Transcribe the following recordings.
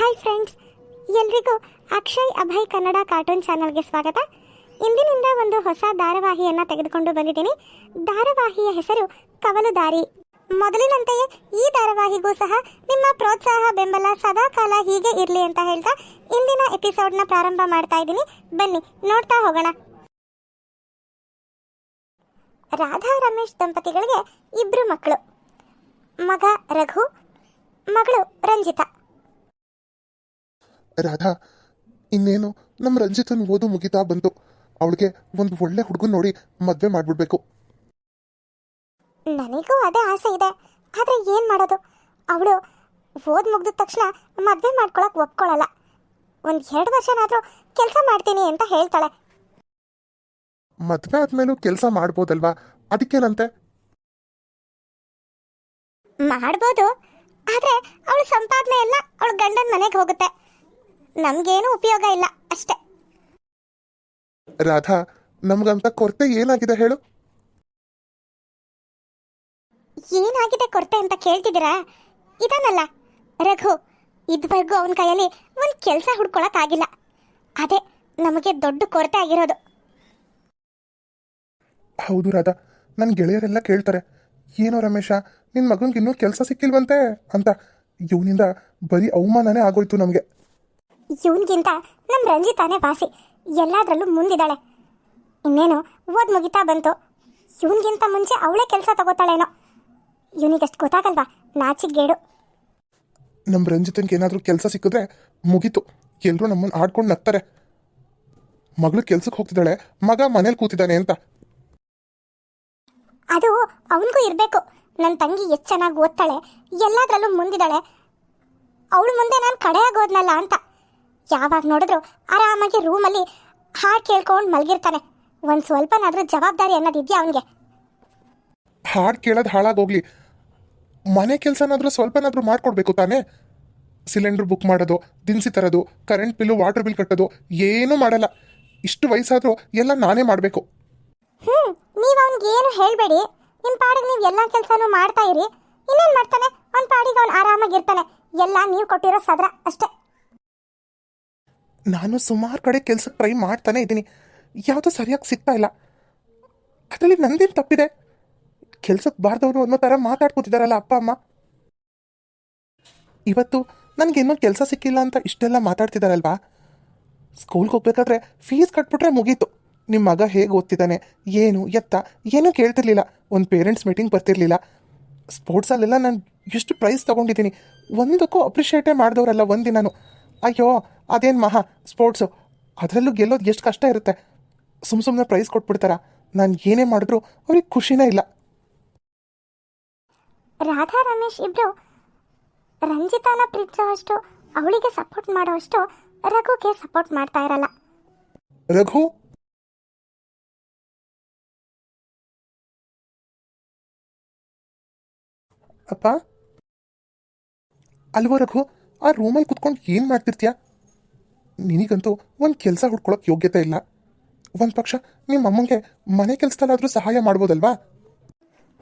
Hi friends ಎಲ್ರಿಗೂ Akshay, Abhay Kannada cartoon ಚಾನಲ್ಗೆ ಸ್ವಾಗತ. ಇಂದಿನಿಂದ ಒಂದು ಹೊಸ ಧಾರಾವಾಹಿಯನ್ನು ತೆಗೆದುಕೊಂಡು ಬಂದಿದ್ದೀನಿ. ಧಾರಾವಾಹಿಯ ಹೆಸರು ಕವಲು ದಾರಿ ಮೊದಲಿನಂತೆಯೇ ಈ ಧಾರಾವಾಹಿಗೂ ಸಹ ನಿಮ್ಮ ಪ್ರೋತ್ಸಾಹ, ಬೆಂಬಲ ಸದಾ ಕಾಲ ಹೀಗೆ ಇರಲಿ ಅಂತ ಹೇಳ್ತಾ ಇಂದಿನ ಎಪಿಸೋಡ್ನ ಪ್ರಾರಂಭ ಮಾಡ್ತಾ ಇದ್ದೀನಿ. ಬನ್ನಿ, ನೋಡ್ತಾ ಹೋಗೋಣ. ರಾಧಾ ರಮೇಶ್ ದಂಪತಿಗಳಿಗೆ ಇಬ್ಬರು ಮಕ್ಕಳು. ಮಗ ರಘು, ಮಗಳು ರಂಜಿತಾ. ರಾಧಾ ಇನ್ನೇನು? ನಮ್ಮ ರಂಜಿತನ್ ಓದು ಮುಗಿತಾ ಬಂತು. ಅವಳಿಗೆ ಒಂದು ಒಳ್ಳೆ ಹುಡುಗನ್ ನೋಡಿ ಮದ್ವೆ ಮಾಡ್ಬಿಡ್ಬೇಕು. ನನಗೂ ಅದೇ ಆಸೆ ಇದೆ. ಆದ್ರೆ ಏನು ಮಾಡೋದು? ಅವಳು ಓದ್ ಮುಗಿದ ತಕ್ಷಣ ಮದುವೆ ಮಾಡ್ಕೊಳಕ್ ಒಪ್ಕೊಳ್ಳಲ್ಲ ಒಂದು ಎರಡು ವರ್ಷನಾದರೂ ಕೆಲಸ ಮಾಡ್ತೀನಿ ಅಂತ ಹೇಳ್ತಾಳೆ. ಮದ್ವೆ ಆದ್ಮೇಲೂ ಕೆಲಸ ಮಾಡ್ಬೋದಲ್ವಾ? ಅದಕ್ಕೇನಂತೆ? ಮಾಡ್ಬೋದು. ಆದ್ರೆ ಅವಳು ಸಂಪಾದನೆ ಎಲ್ಲ ಅವಳ ಗಂಡನ ಮನೆಗೆ ಹೋಗುತ್ತೆ. ನಮಗೇನು ಉಪಯೋಗ ಇಲ್ಲ ಅಷ್ಟೇ. ರಾಧಾ ನಮ್ಗಂತ ಕೊರತೆ ಏನಾಗಿದೆ ಹೇಳು? ಏನಾಗಿದೆ ಕೊರತೆ ಅಂತ ಕೇಳ್ತಿದ್ದೀರಾ? ಇದನ್ನಲ್ಲ. ರಘು ಇದುವರೆಗೂ ಅವನ ಕೈಯಲ್ಲಿ ಒಂದು ಕೆಲಸ ಹುಡ್ಕೊಳಕ್ಕಾಗಿಲ್ಲ. ಅದೇ ನಮಗೆ ದೊಡ್ಡ ಕೊರತೆ ಆಗಿರೋದು. ಹೌದು ರಾಧಾ ನನ್ನ ಗೆಳೆಯರೆಲ್ಲ ಕೇಳ್ತಾರೆ ಏನೋ ರಮೇಶ ನಿನ್ನ ಮಗನ್ಗಿನ್ನೂ ಇನ್ನೂ ಕೆಲಸ ಸಿಕ್ಕಿಲ್ವಂತೆ? ಅಂತ. ಇವನಿಂದ ಬರೀ ಅವಮಾನನೇ ಆಗೋಯ್ತು ನಮಗೆ. ಇವನ್ಗಿಂತ ನಮ್ಮ ರಂಜಿತಾನೇ ವಾಸಿ. ಎಲ್ಲದರಲ್ಲೂ ಮುಂದಿದ್ದಾಳೆ. ಇನ್ನೇನು ಓದ್ ಮುಗಿತಾ ಬಂತು. ಇವನ್ಗಿಂತ ಮುಂಚೆ ಅವಳೇ ಕೆಲಸ ತಗೋತಾಳೇನೋ. ಇವನಿಗಷ್ಟು ಗೊತ್ತಾಗಲ್ವಾ ನಾಚಿಗೇಡು ನಮ್ಮ ರಂಜಿತನ್ಗೆ ಏನಾದರೂ ಕೆಲಸ ಸಿಕ್ಕಿದ್ರೆ ಮುಗೀತು. ಎಲ್ಲರೂ ನಮ್ಮನ್ನು ಆಡ್ಕೊಂಡು ನಗ್ತಾರೆ. ಮಗಳು ಕೆಲ್ಸಕ್ಕೆ ಹೋಗ್ತಿದ್ದಾಳೆ ಮಗ ಮನೇಲಿ ಕೂತಿದ್ದಾನೆ ಅಂತ. ಅದು ಅವನಿಗೂ ಇರಬೇಕು. ನನ್ನ ತಂಗಿ ಎಷ್ಟು ಚೆನ್ನಾಗಿ ಓದ್ತಾಳೆ ಎಲ್ಲದರಲ್ಲೂ ಮುಂದಿದ್ದಾಳೆ. ಅವಳು ಮುಂದೆ ನಾನು ಕಡೆಯಾಗಿ ಓದ್ನಲ್ಲ ಅಂತ. ಯಾವಾಗ ನೋಡಿದ್ರು ಆರಾಮಾಗಿ ರೂಮಲ್ಲಿ ಹಾಡು ಕೇಳ್ಕೊಂಡು ಮಲಗಿರ್ತಾನೆ. ಒಂದು ಸ್ವಲ್ಪನಾದ್ರೂ ಜವಾಬ್ದಾರಿ ಅನ್ನೋದಿದ್ಯಾ ಅವನಿಗೆ? ಹಾಡು ಕೇಳೋದು ಹಾಳಾಗೋಗ್ಲಿ. ಮನೆ ಕೆಲಸನಾದರೂ ಸ್ವಲ್ಪನಾದರೂ ಮಾಡ್ಕೊಡ್ಬೇಕು ತಾನೇ? ಸಿಲಿಂಡರ್ ಬುಕ್ ಮಾಡೋದು ದಿನಸಿ ತರೋದು ಕರೆಂಟ್ ಬಿಲ್ಲು ವಾಟರ್ ಬಿಲ್ ಕಟ್ಟೋದು ಏನೂ ಮಾಡಲ್ಲ. ಇಷ್ಟು ವಯಸ್ಸಾದರೂ ಎಲ್ಲ ನಾನೇ ಮಾಡಬೇಕು. ಹ್ಞೂ ನೀವು ಅವ್ನಿಗೆ ಏನು ಹೇಳಬೇಡಿ. ನಿಮ್ಮ ಪಾಡಿಗೆ ನೀವು ಎಲ್ಲ ಕೆಲಸನೂ ಮಾಡ್ತಾ ಇರಿ. ಇನ್ನೇನು ಮಾಡ್ತಾನೆ? ಅವ್ನ ಪಾಡಿಗೆ ಅವ್ನು ಆರಾಮಾಗಿರ್ತಾನೆ. ಎಲ್ಲ ನೀವು ಕೊಟ್ಟಿರೋ ಸದ್ರ ಅಷ್ಟೇ. ನಾನು ಸುಮಾರು ಕಡೆ ಕೆಲ್ಸಕ್ಕೆ ಟ್ರೈ ಮಾಡ್ತಾನೆ ಇದ್ದೀನಿ. ಯಾವುದೂ ಸರಿಯಾಗಿ ಸಿಗ್ತಾ ಇಲ್ಲ. ಅದರಲ್ಲಿ ನಂದೇನು ತಪ್ಪಿದೆ? ಕೆಲ್ಸಕ್ಕೆ ಬಾರ್ದವರು ಅನ್ನೋ ಥರ ಮಾತಾಡ್ಕೊತಿದ್ದಾರಲ್ಲ ಅಪ್ಪ, ಅಮ್ಮ. ಇವತ್ತು ನನಗೆ ಇನ್ನೊಂದು ಕೆಲಸ ಸಿಕ್ಕಿಲ್ಲ ಅಂತ ಇಷ್ಟೆಲ್ಲ ಮಾತಾಡ್ತಿದ್ದಾರಲ್ವಾ ಸ್ಕೂಲ್ಗೆ ಹೋಗ್ಬೇಕಾದ್ರೆ ಫೀಸ್ ಕಟ್ಬಿಟ್ರೆ ಮುಗೀತು. ನಿಮ್ಮ ಮಗ ಹೇಗೆ ಓದ್ತಿದ್ದಾನೆ? ಏನು, ಎತ್ತ? ಏನೂ ಕೇಳ್ತಿರ್ಲಿಲ್ಲ. ಒಂದು ಪೇರೆಂಟ್ಸ್ ಮೀಟಿಂಗ್ ಬರ್ತಿರ್ಲಿಲ್ಲ. ಸ್ಪೋರ್ಟ್ಸಲ್ಲೆಲ್ಲ ನಾನು ಎಷ್ಟು ಪ್ರೈಸ್ ತೊಗೊಂಡಿದ್ದೀನಿ. ಒಂದಕ್ಕೂ ಅಪ್ರಿಷಿಯೇಟೇ ಮಾಡಿದವರಲ್ಲ ಒಂದಿನಾನು. ಅಯ್ಯೋ ಅದೇನು ಮಹಾ ಸ್ಪೋರ್ಟ್ಸು? ಅದರಲ್ಲೂ ಗೆಲ್ಲೋದು ಎಷ್ಟು ಕಷ್ಟ ಇರುತ್ತೆ. ಸುಮ್ಮ ಸುಮ್ಮನೆ ಪ್ರೈಸ್ ಕೊಟ್ಬಿಡ್ತಾರ? ನಾನು ಏನೇ ಮಾಡಿದ್ರು ಅವ್ರಿಗೆ ಖುಷಿನೇ ಇಲ್ಲ. ರಾಧಾ ರಮೇಶ್ ಇಬ್ರು ರಂಜಿತಾನ ಪ್ರೀತಿಸೋವಷ್ಟು ಅವಳಿಗೆ ಸಪೋರ್ಟ್ ಮಾಡೋವಷ್ಟು ರಘುಗೆ ಸಪೋರ್ಟ್ ಮಾಡ್ತಾ ಇರಲ್ಲ. ರಘು? ಅಪ್ಪ? ಅಲ್ವೋ ರಘು ಆ ರೂಮಲ್ಲಿ ಕುತ್ಕೊಂಡು ಏನು ಮಾಡ್ತಿರ್ತೀಯ? ನಿನಗಂತೂ ಒಂದು ಕೆಲಸ ಹುಡ್ಕೊಳಕ್ಕೆ ಯೋಗ್ಯತೆ ಇಲ್ಲ. ಒಂದು ಪಕ್ಷ ನಿಮ್ಮ ಅಮ್ಮಂಗೆ ಮನೆ ಕೆಲಸದಲ್ಲಾದರೂ ಸಹಾಯ ಮಾಡ್ಬೋದಲ್ವಾ?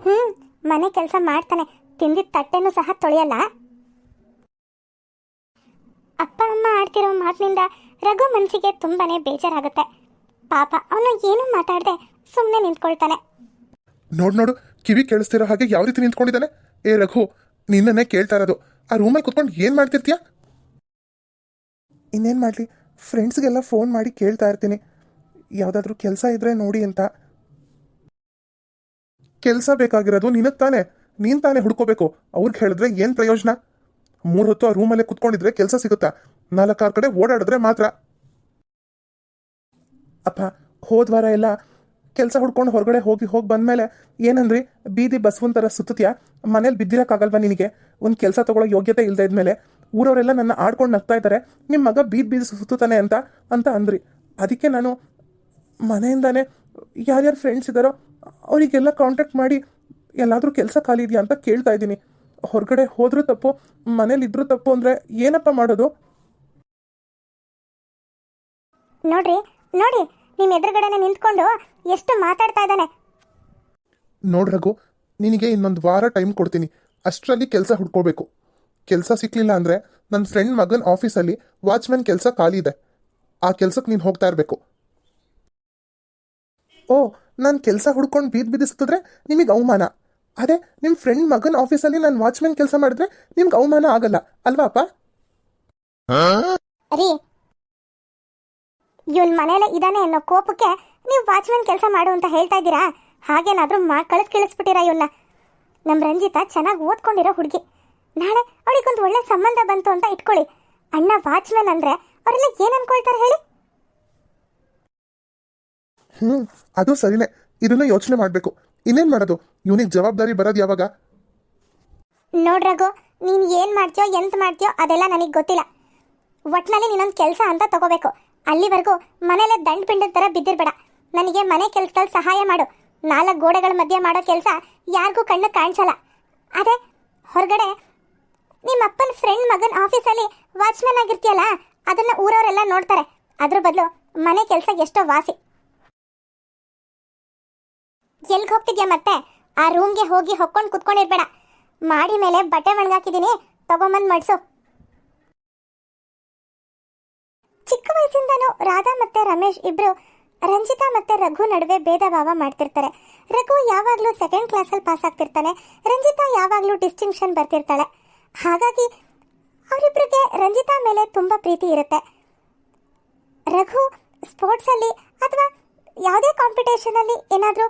ಹ್ಞೂ ಮನೆ ಕೆಲಸ ಮಾಡ್ತಾನೆ. ತಿಂದಿದ್ದ ತಟ್ಟೆನೂ ಸಹ ತೊಳೆಯಲ್ಲ? ಅಪ್ಪ ಅಮ್ಮ ಆಡ್ತಿರೋ ಮಾತಿನಿಂದ ರಘು ಮನಸ್ಸಿಗೆ ತುಂಬಾನೇ ಬೇಜಾರಾಗುತ್ತೆ. ಪಾಪ ಅವನು ಏನು ಮಾತಾಡದೆ ಸುಮ್ಮನೆ ನಿಂತ್ಕೊಳ್ತಾನೆ. ನೋಡು ನೋಡು ಕಿವಿ ಕೇಳಿಸ್ತಿರೋ ಹಾಗೆ ಯಾವ ರೀತಿ ನಿಂತ್ಕೊಂಡಿದ್ದಾನೆ? ಏ ರಘು ನಿನ್ನನ್ನೇ ಕೇಳ್ತಾ ಇರೋದು. ಆ ರೂಮಲ್ಲಿ ಕುತ್ಕೊಂಡು ಏನು ಮಾಡ್ತಿರ್ತೀಯ? ಇನ್ನೇನು ಮಾಡಲಿ? ಫ್ರೆಂಡ್ಸ್ಗೆಲ್ಲ ಫೋನ್ ಮಾಡಿ ಕೇಳ್ತಾ ಇರ್ತೀನಿ. ಯಾವುದಾದ್ರೂ ಕೆಲಸ ಇದ್ರೆ ನೋಡಿ ಅಂತ. ಕೆಲಸ ಬೇಕಾಗಿರೋದು ನಿನಗೆ ತಾನೇ. ನೀನು ತಾನೇ ಹುಡ್ಕೋಬೇಕು. ಅವ್ರಿಗೆ ಹೇಳಿದ್ರೆ ಏನು ಪ್ರಯೋಜನ? ಮೂರು ಹೊತ್ತು ಆ ರೂಮಲ್ಲೇ ಕುತ್ಕೊಂಡಿದ್ರೆ ಕೆಲಸ ಸಿಗುತ್ತಾ? ನಾಲ್ಕಾರು ಕಡೆ ಓಡಾಡಿದ್ರೆ ಮಾತ್ರ. ಅಪ್ಪ, ಹೋದ ವಾರ ಎಲ್ಲ ಕೆಲಸ ಹುಡ್ಕೊಂಡು ಹೊರಗಡೆ ಹೋಗಿ ಹೋಗಿ ಬಂದಮೇಲೆ ಏನಂದ್ರಿ? ಬೀದಿ ಬಸವನ್ ಥರ ಸುತ್ತತ್ಯಾ? ಮನೇಲಿ ಬಿದ್ದಿರೋಕ್ಕಾಗಲ್ವಾ ನಿನಗೆ? ಒಂದು ಕೆಲಸ ತಗೊಳ್ಳೋ ಯೋಗ್ಯತೆ ಇಲ್ಲದೆ ಇದ್ಮೇಲೆ ಊರವರೆಲ್ಲ ನನ್ನ ಆಡ್ಕೊಂಡು ನಗ್ತಾ ಇದ್ದಾರೆ. ನಿಮ್ಮ ಮಗ ಬೀದ್ ಬೀದಿ ಸುತ್ತಾನೆ ಅಂತ ಅಂತ ಅಂದ್ರಿ. ಅದಕ್ಕೆ ನಾನು ಮನೆಯಿಂದಾನೆ ಯಾರ್ಯಾರು ಫ್ರೆಂಡ್ಸ್ ಇದ್ದಾರೋ ಅವರಿಗೆಲ್ಲ ಕಾಂಟ್ಯಾಕ್ಟ್ ಮಾಡಿ ಎಲ್ಲಾದರೂ ಕೆಲಸ ಖಾಲಿ ಇದೆಯಾ ಅಂತ ಕೇಳ್ತಾ ಇದ್ದೀನಿ. ಹೊರಗಡೆ ಹೋದರೂ ತಪ್ಪು ಮನೇಲಿ ಇದ್ರೂ ತಪ್ಪು ಅಂದರೆ ಏನಪ್ಪ ಮಾಡೋದು? ನೋಡ್ರಿ ನೋಡಿ ನಿಮ್ಮ ಎದುರುಗಡೆನೆ ನಿಂತ್ಕೊಂಡು ಎಷ್ಟು ಮಾತಾಡ್ತಾ ಇದ್ದಾನೆ. ನೋಡ್ರಗು ನಿನಗೆ ಇನ್ನೊಂದು ವಾರ ಟೈಮ್ ಕೊಡ್ತೀನಿ. ಅಷ್ಟರಲ್ಲಿ ಕೆಲಸ ಹುಡ್ಕೋಬೇಕು. ಕೆಲಸ ಸಿಕ್ಕಲಿಲ್ಲ ಅಂದರೆ ನನ್ನ ಫ್ರೆಂಡ್ ಮಗನ ಆಫೀಸಲ್ಲಿ ವಾಚ್ಮ್ಯಾನ್ ಕೆಲಸ ಖಾಲಿ ಇದೆ. ಆ ಕೆಲ್ಸಕ್ಕೆ ನೀನು ಹೋಗ್ತಾ ಇರಬೇಕು. ಓ, ನಾನು ಕೆಲಸ ಹುಡ್ಕೊಂಡು ಬೀದ್ ಬೀದಿ ಸುತ್ತಿದ್ರೆ ನಿಮಗೆ ಅವಮಾನ. ಅದೇ ನಿಮ್ಮ ಫ್ರೆಂಡ್ ಮಗನ ಆಫೀಸಲ್ಲಿ ನಾನು ವಾಚ್ಮ್ಯಾನ್ ಕೆಲಸ ಮಾಡಿದ್ರೆ ನಿಮ್ಗೆ ಅವಮಾನ ಆಗಲ್ಲ, ಅಲ್ವಾ ಅಪ್ಪ? ಇವನ್ ಮನೇಲೆ ಇದಾನೆ ಅನ್ನೋ ಕೋಪಕ್ಕೆ ನೀವು ವಾಚ್ಮನ್ ಕೆಲಸ ಮಾಡು ಅಂತ ಹೇಳ್ತಾ ಇದ್ದೀರಾ? ಹಾಗೇನಾದ್ರೂ ಮಾ, ಕಳಿಸ್, ಕಳಿಸ್ಬಿಟ್ಟಿರಾ ಇವನ್ನ ನಮ್ಮ ರಂಜಿತಾ ಚೆನ್ನಾಗಿ ಓದ್ಕೊಂಡಿರೋ ಹುಡುಗಿ. ನಾಳೆ ಅವಳಿಗೊಂದು ಒಳ್ಳೆ ಸಂಬಂಧ ಬಂತು ಅಂತ ಇಟ್ಕೊಳ್ಳಿ. ಅಣ್ಣ ವಾಚ್ಮನ್ ಅಂದ್ರೆ ಅವರೆಲ್ಲ ಏನ್ ಅನ್ಕೊಳ್ತಾರೆ ಹೇಳಿ? ಹ್ಮ್ ಅದು ಸರಿನೇ. ಇದನ್ನ ಯೋಚನೆ ಮಾಡಬೇಕು. ಇನ್ನೇನ್ ಮಾಡೋದು? ಇವನಿಗೆ ಜವಾಬ್ದಾರಿ ಬರೋದು ಯಾವಾಗ? ನೋಡ್ರಗು ನೀನ್ ಏನ್ ಮಾಡ್ತೀಯೋ ಎಂತ ಮಾಡ್ತೀಯೋ ಅದೆಲ್ಲ ನನಗೆ ಗೊತ್ತಿಲ್ಲ. ಒಟ್ನಲ್ಲಿ ನೀನೊಂದು ಕೆಲಸ ಅಂತ ತಗೋಬೇಕು. ಅಲ್ಲಿವರೆಗೂ ಮನೇಲೆ ದಂಡ ಪಿಂಡದ ಥರ ಬಿದ್ದಿರ್ಬೇಡ. ನನಗೆ ಮನೆ ಕೆಲಸದಲ್ಲಿ ಸಹಾಯ ಮಾಡು. ನಾಲ್ಕು ಗೋಡೆಗಳ ಮಧ್ಯೆ ಮಾಡೋ ಕೆಲಸ ಯಾರಿಗೂ ಕಣ್ಣು ಕಾಣಿಸಲ್ಲ. ಅದೇ ಹೊರಗಡೆ ಅಪ್ಪನ ಆಫೀಸ್ ಮಗನ ಆಫೀಸಲ್ಲಿ ವಾಚ್ಮನ್ ಆಗಿರ್ತೀಯಲ್ಲ, ಅದನ್ನ ಊರವರೆಲ್ಲ ನೋಡ್ತಾರೆ. ಅದ್ರ ಬದಲು ಮನೆ ಕೆಲಸ ಎಷ್ಟೋ ವಾಸಿ. ಎಲ್ಗೆ ಹೋಗ್ತಿದ್ಯಾ ಮತ್ತೆ? ಆ ರೂಮ್ಗೆ ಹೋಗಿ ಹೊಕ್ಕೊಂಡು ಕುತ್ಕೊಂಡಿರ್ಬೇಡ. ಮಾಡಿ ಮೇಲೆ ಬಟ್ಟೆ ಒಣಗಾಕಿದ್ದೀನಿ ತಗೊಂಬಂದ್ ಮಡ್ಸು. ಚಿಕ್ಕ ವಯಸ್ಸಿಂದನೂ ರಾಧಾ ಮತ್ತೆ ರಮೇಶ್ ಇಬ್ರು ರಂಜಿತಾ ಮತ್ತೆ ರಘು ನಡುವೆ ಭೇದ ಭಾವ ಮಾಡ್ತಿರ್ತಾರೆ. ರಘು ಯಾವಾಗಲೂ ಸೆಕೆಂಡ್ ಕ್ಲಾಸಲ್ಲಿ ಪಾಸ್ ಆಗ್ತಿರ್ತಾನೆ. ರಂಜಿತಾ ಯಾವಾಗಲೂ ಡಿಸ್ಟಿಂಕ್ಷನ್ ಬರ್ತಿರ್ತಾಳೆ. ಹಾಗಾಗಿ ಅವರಿಬ್ಬರಿಗೆ ರಂಜಿತಾ ಮೇಲೆ ತುಂಬ ಪ್ರೀತಿ ಇರುತ್ತೆ. ರಘು ಸ್ಪೋರ್ಟ್ಸಲ್ಲಿ ಅಥವಾ ಯಾವುದೇ ಕಾಂಪಿಟೇಷನಲ್ಲಿ ಏನಾದರೂ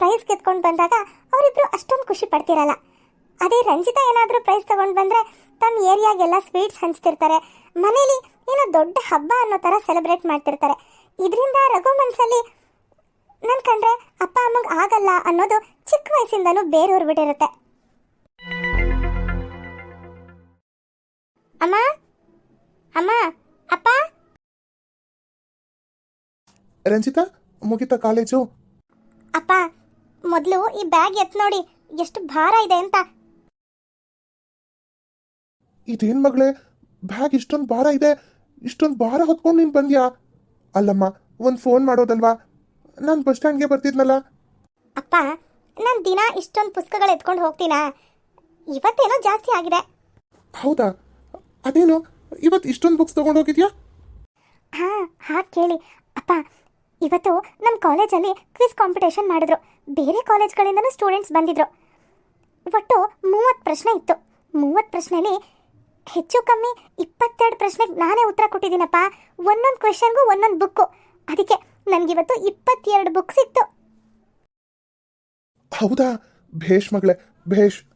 ಪ್ರೈಸ್ ಗೆದ್ಕೊಂಡು ಬಂದಾಗ ಅವರಿಬ್ರು ಅಷ್ಟೊಂದು ಖುಷಿ ಪಡ್ತಿರಲ್ಲ. ಅದೇ ರಂಜಿತಾ ಏನಾದರೂ ಪ್ರೈಸ್ ತಗೊಂಡು ಬಂದರೆ ತಮ್ಮ ಏರಿಯಾಗೆಲ್ಲ ಸ್ವೀಟ್ಸ್ ಹಂಚ್ತಿರ್ತಾರೆ. ಮನೇಲಿ ಏನೋ ದೊಡ್ಡ ಹಬ್ಬ ಅನ್ನೋ ಥರ ಸೆಲೆಬ್ರೇಟ್ ಮಾಡ್ತಿರ್ತಾರೆ. ಇದರಿಂದ ರಘು ಮನಸ್ಸಲ್ಲಿ ನನ್ನ ಕಂಡ್ರೆ ಅಪ್ಪ ಅಮ್ಮಗೆ ಆಗಲ್ಲ ಅನ್ನೋದು ಚಿಕ್ಕ ವಯಸ್ಸಿಂದನೂ ಬೇರೂರ್ ಬಿಟ್ಟಿರುತ್ತೆ. ಅಮ್ಮ? ಅಮ್ಮ ಅಪ್ಪ? ರಂಜಿತಾ ಮುಗಿತಾ ಕಾಲೇಜು? ಅಪ್ಪ ಮೊದಲು ಈ ಬ್ಯಾಗ್ ಎತ್ ನೋಡಿ ಎಷ್ಟು ಭಾರ ಇದೆ ಅಂತ. ಇದೇನ್ ಮಗಳೇ ಬ್ಯಾಗ್ ಇಷ್ಟೊಂದು ಭಾರ ಇದೆ ಇಷ್ಟೊಂದು ಭಾರ ಹೊತ್ಕೊಂಡು ನೀನು ಬಂದ್ಯಾ? ಅಲ್ಲಮ್ಮ ಒಂದು ಫೋನ್ ಮಾಡೋದಲ್ವಾ? ನಾನು ಬಸ್ ಸ್ಟ್ಯಾಂಡ್ಗೆ ಬರ್ತಿದ್ನಲ್ಲ. ಅಪ್ಪ ನಾನು ದಿನ ಇಷ್ಟೊಂದು ಪುಸ್ತಕಗಳು ಎತ್ಕೊಂಡು ಹೋಗ್ತೀನಾ? ಇವತ್ತೇನೋ ಜಾಸ್ತಿ ಆಗಿದೆ. ಹೌದಾ? ಅದೇನು ಇವತ್ತು ಇಷ್ಟೊಂದು ಬುಕ್ಸ್ ತೊಗೊಂಡು ಹೋಗಿದ್ಯಾ? ಹಾ ಹಾಗೆ ಕೇಳಿ. ಅಪ್ಪ ಇವತ್ತು ನಮ್ಮ ಕಾಲೇಜಲ್ಲಿ ಕ್ವಿಸ್ ಕಾಂಪಿಟೇಷನ್ ಮಾಡಿದ್ರು. ಬೇರೆ ಕಾಲೇಜ್ಗಳಿಂದನೂ ಸ್ಟೂಡೆಂಟ್ಸ್ ಬಂದಿದ್ರು. ಒಟ್ಟು ಮೂವತ್ತು ಪ್ರಶ್ನೆ ಇತ್ತು. ಮೂವತ್ತು ಪ್ರಶ್ನೆಯಲ್ಲಿ ಹೆಚ್ಚು ಕಮ್ಮಿ ಇಪ್ಪತ್ತೆರಡು ಪ್ರಶ್ನೆಗೆ ನಾನೇ ಉತ್ತರ ಕೊಟ್ಟಿದ್ದೀನಪ್ಪ. ಒಂದೊಂದು ಕ್ವೆಶನ್ಗೂ ಒಂದೊಂದು ಬುಕ್ಕು ಅದಕ್ಕೆ ನನಗಿವತ್ತು ಇಪ್ಪತ್ತೆರಡು ಬುಕ್ಸ್ ಇತ್ತು. ಹೌದಾ? ಭೇಷ್ ಮಗಳೇ ಭೇಷ್.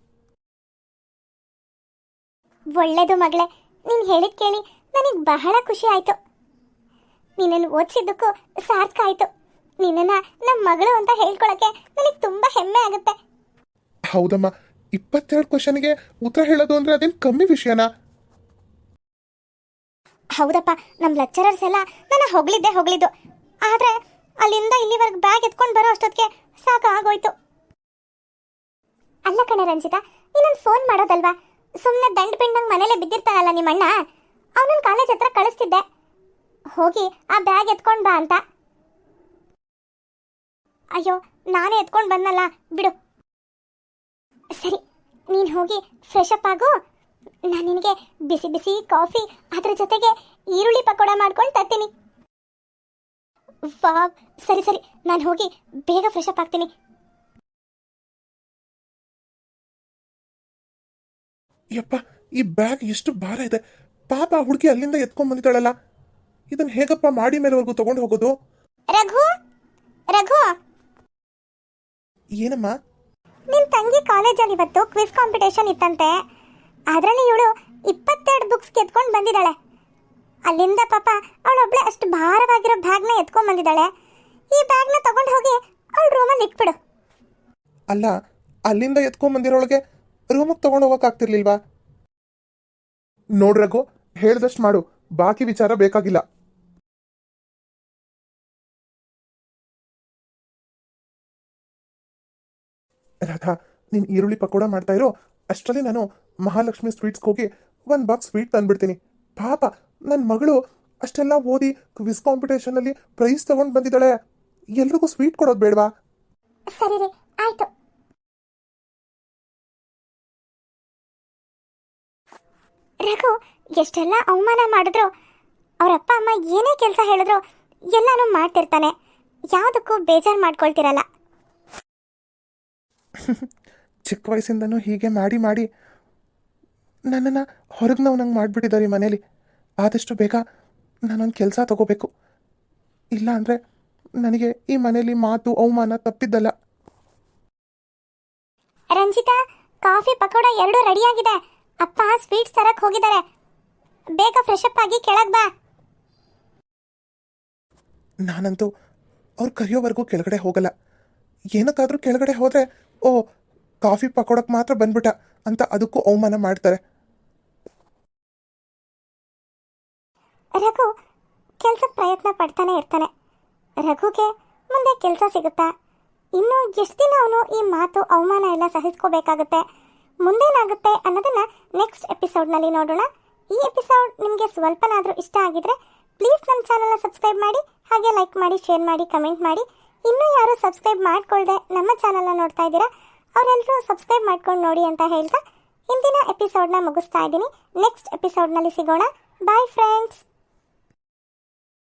ಒಳ್ಳೇದು ಮಗಳೇ ನೀನು ಹೇಳಿದ್ ಕೇಳಿ ನನಗೆ ಬಹಳ ಖುಷಿ ಆಯಿತು. ನಿನ್ನನ್ನು ಓದಿಸಿದ್ದಕ್ಕೂ ಸಾರ್ಥಕ ಆಯಿತು. ನಿನ್ನನ್ನು ನಮ್ಮ ಮಗಳು ಅಂತ ಹೇಳ್ಕೊಳಕ್ಕೆ ನನಗೆ ತುಂಬ ಹೆಮ್ಮೆ ಆಗುತ್ತೆ. ಹೌದಮ್ಮ ಇಪ್ಪತ್ತೆರಡು ಕ್ವಶನ್ಗೆ ಉತ್ತರ ಹೇಳೋದು ಅಂದ್ರೆ ಅದೇನು ಕಮ್ಮಿ ವಿಷಯನ? ಹೌದಪ್ಪ ನಮ್ಮ ಲೆಕ್ಚರರ್ಸ್ ಎಲ್ಲ ನನ್ನ ಹೊಗಳಿದ್ದೆ ಹೊಗಳಿದ್ದು. ಆದರೆ ಅಲ್ಲಿಂದ ಇಲ್ಲಿವರೆಗೆ ಬ್ಯಾಗ್ ಎತ್ಕೊಂಡು ಬರೋ ಅಷ್ಟೊತ್ತಿಗೆ ಸಾಕು ಆಗೋಯ್ತು ಅಲ್ಲ ಕಣ ರಂಜಿತಾ ಇನ್ನೊಂದು ಫೋನ್ ಮಾಡೋದಲ್ವಾ? ಸುಮ್ಮನೆ ದಂಡ ಪಿಂಡಂಗೆ ಮನೇಲೆ ಬಿದ್ದಿರ್ತಾನಲ್ಲ ನಿಮ್ಮಣ್ಣ? ಅವನನ್ನ ಕಾಲೇಜ್ ಹತ್ರ ಕಳಿಸ್ತಿದ್ದೆ. ಹೋಗಿ ಆ ಬ್ಯಾಗ್ ಎತ್ಕೊಂಡು ಬಾ ಅಂತ. ಅಯ್ಯೋ, ನಾನೇ ಎತ್ಕೊಂಡು ಬಂದಲ್ಲ ಬಿಡು. ಸರಿ, ನೀನು ಹೋಗಿ ಫ್ರೆಶ್ ಅಪ್ ಆಗು. ನಾನು ನಿನಗೆ ಬಿಸಿ ಬಿಸಿ ಕಾಫಿ, ಅದ್ರ ಜೊತೆಗೆ ಈರುಳ್ಳಿ ಪಕೋಡ ಮಾಡ್ಕೊಂಡು ತರ್ತೀನಿ. ವಾ ಸರಿ ಸರಿ, ನಾನು ಹೋಗಿ ಬೇಗ ಫ್ರೆಶ್ ಅಪ್ ಆಗ್ತೀನಿ. ಯಪ್ಪ ಈ ಬ್ಯಾಗ್ ಎಷ್ಟು ಭಾರ ಇದೆ. ಪಾಪ ಹುಡುಗಿ ಅಲ್ಲಿಂದ ಎತ್ಕೊಂಡ್ ಬಂದಿದ್ದಾಳಲ್ಲ. ಇದನ್ನ ಹೇಗಪ್ಪ ಮಾಡಿ ಮೇಲೆವರೆಗೂ ತಗೊಂಡು ಹೋಗೋದು? ರಘು? ರಘು? ಏನಮ್ಮ? ನಿನ್ ತಂಗಿ ಕಾಲೇಜಲ್ಲಿ ಇವತ್ತು ಕ್ವಿಸ್ ಕಾಂಪಿಟೇಷನ್ ಇತ್ತಂತೆ. ಅದರಲ್ಲಿ ಇವಳು ಇಪ್ಪತ್ತೆರಡು ಬುಕ್ಸ್ ಎತ್ಕೊಂಡು ಬಂದಿದ್ದಾಳೆ. ಅಲ್ಲಿಂದ ಪಾಪ ಅವಳೊಬ್ಳೆ ಅಷ್ಟು ಭಾರವಾಗಿರೋ ಬ್ಯಾಗ್ನ ಎತ್ಕೊಂಡ್ ಬಂದಿದ್ದಾಳೆ. ಈ ಬ್ಯಾಗ್ನ ತಗೊಂಡು ಹೋಗಿ ಅವಳ ರೂಮಲ್ಲಿ ಇಟ್ಬಿಡು. ಅಲ್ಲ ಅಲ್ಲಿಂದ ಎತ್ಕೊಂಡ್ ಬಂದಿರೋಳಗೆ ರೂಮಿಗೆ ತಗೊಂಡು ಹೋಗಕ್ ಆಗ್ತಿರ್ಲಿಲ್ವಾ ನೋಡ್ರಗು ಹೇಳ್ದಷ್ಟು ಮಾಡು. ಬಾಕಿ ವಿಚಾರ ಬೇಕಾಗಿಲ್ಲ. ರಾಧಾ, ನೀನ್ ಈರುಳ್ಳಿ ಪಕೋಡ ಮಾಡ್ತಾ ಇರೋ ಅಷ್ಟರಲ್ಲಿ ನಾನು ಮಹಾಲಕ್ಷ್ಮಿ ಸ್ವೀಟ್ಸ್ಗೆ ಹೋಗಿ ಒಂದು ಬಾಕ್ಸ್ ಸ್ವೀಟ್ ತಂದ್ಬಿಡ್ತೀನಿ. ಪಾಪ ನನ್ನ ಮಗಳು ಅಷ್ಟೆಲ್ಲ ಓದಿ ಕ್ವಿಸ್ ಕಾಂಪಿಟೇಷನಲ್ಲಿ ಪ್ರೈಸ್ ತಗೊಂಡು ಬಂದಿದ್ದಾಳೆ. ಎಲ್ರಿಗೂ ಸ್ವೀಟ್ ಕೊಡೋದು ಬೇಡವಾ? ಸರಿ ರಘು ಎಷ್ಟೆಲ್ಲ ಅವಮಾನ ಮಾಡಿದ್ರು ಅವರ ಅಪ್ಪ ಅಮ್ಮ ಏನೇ ಕೆಲಸ ಹೇಳಿದ್ರು ಎಲ್ಲಾನು ಮಾಡ್ತಿರ್ತಾನೆ. ಯಾವುದಕ್ಕೂ ಬೇಜಾರು ಮಾಡ್ಕೊಳ್ತಿರಲ್ಲ. ಚಿಕ್ಕ ವಯಸ್ಸಿಂದನೂ ಹೀಗೆ ಮಾಡಿ ಮಾಡಿ ನನ್ನನ್ನು ಹೊರಗೆ ನಾವು ನಂಗೆ ಮಾಡಿಬಿಟ್ಟಿದ್ದಾರೆ ಈ ಮನೇಲಿ. ಆದಷ್ಟು ಬೇಗ ನಾನೊಂದು ಕೆಲಸ ತಗೋಬೇಕು. ಇಲ್ಲ ಅಂದರೆ ನನಗೆ ಈ ಮನೇಲಿ ಮಾತು ಅವಮಾನ ತಪ್ಪಿದ್ದಲ್ಲ. ರಂಜಿತಾ ಕಾಫಿ ಪಕೋಡ ಎರಡೂ ರೆಡಿಯಾಗಿದೆ ಅಪ್ಪ ಸ್ವೀಟ್ಸ್ ತರಕ್ ಹೋಗಿದ್ದಾರೆ. ಬೇಗ ಫ್ರೆಶ್ ಅಪ್ ಆಗಿ ಕೆಳಗ್ ಬಾ. ನಾನಂತೂ ಅವ್ರು ಕರೆಯೋವರೆಗೂ ಕೆಳಗಡೆ ಹೋಗಲ್ಲ. ಏನಕ್ಕಾದರೂ ಕೆಳಗಡೆ ಹೋದರೆ ಓ ಕಾಫಿ ಪಕೋಡಕ್ಕೆ ಮಾತ್ರ ಬಂದ್ಬಿಟ್ಟ ಅಂತ ಅದಕ್ಕೂ ಅವಮಾನ ಮಾಡ್ತಾರೆ. ರಘು ಕೆಲ್ಸಕ್ಕೆ ಪ್ರಯತ್ನ ಪಡ್ತಾನೆ ಇರ್ತಾನೆ. ರಘುಗೆ ಮುಂದೆ ಕೆಲಸ ಸಿಗುತ್ತಾ? ಇನ್ನು ಎಷ್ಟು ದಿನ ಅವನು ಈ ಮಾತು ಅವಮಾನ ಎಲ್ಲ ಸಹಿಸ್ಕೋಬೇಕಾಗುತ್ತೆ? ಮುಂದೇನಾಗುತ್ತೆ ಅನ್ನೋದನ್ನ ನೆಕ್ಸ್ಟ್ ಎಪಿಸೋಡ್ನಲ್ಲಿ ನೋಡೋಣ. ಈ ಎಪಿಸೋಡ್ ನಿಮಗೆ ಸ್ವಲ್ಪನಾದರೂ ಇಷ್ಟ ಆಗಿದ್ರೆ ಪ್ಲೀಸ್ ನಮ್ಮ ಚಾನಲ್ನ ಸಬ್ಸ್ಕ್ರೈಬ್ ಮಾಡಿ, ಹಾಗೆ ಲೈಕ್ ಮಾಡಿ ಶೇರ್ ಮಾಡಿ ಕಮೆಂಟ್ ಮಾಡಿ. ಇನ್ನೂ ಯಾರು ಸಬ್ಸ್ಕ್ರೈಬ್ ಮಾಡ್ಕೊಳ್ದೆ ನಮ್ಮ ಚಾನಲ್ನ ನೋಡ್ತಾ ಇದ್ದೀರಾ ಅವರೆಲ್ಲರೂ ಸಬ್ಸ್ಕ್ರೈಬ್ ಮಾಡ್ಕೊಂಡು ನೋಡಿ ಅಂತ ಹೇಳ್ತಾ, ಇಂದಿನ ಎಪಿಸೋಡ್ನ ಮುಗಿಸ್ತಾ ಇದ್ದೀನಿ. ನೆಕ್ಸ್ಟ್ ಎಪಿಸೋಡ್ನಲ್ಲಿ ಸಿಗೋಣ. Bye friends